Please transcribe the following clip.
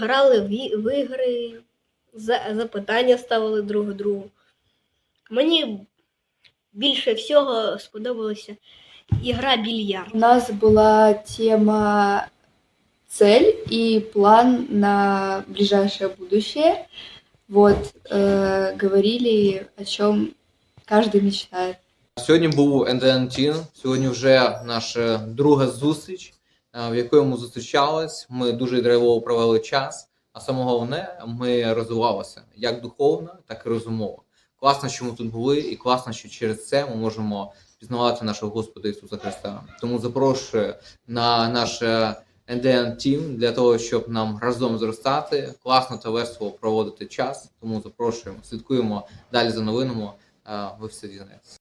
грали в, і- в ігри, за- запитання ставили друг другу. Мені більше всього сподобалася ігра більярд. У нас была тема цель и план на ближайшее будущее. Вот, э, говорили, о чем каждый мечтает. Сьогодні був НДН Тін. Сьогодні вже наша друга зустріч, е, в якої ми зустрічались. Ми дуже драйвово провели час. А саме головне, ми розвивалися як духовно, так і розумово. Класно, що ми тут були, і класно, що через це ми можемо пізнавати нашого Господа Ісуса Христа. Тому запрошую на наш НДН Тім для того, щоб нам разом зростати, класно та весело проводити час. Тому запрошуємо, слідкуємо далі за новинами. е, Ви все дізнаєтесь.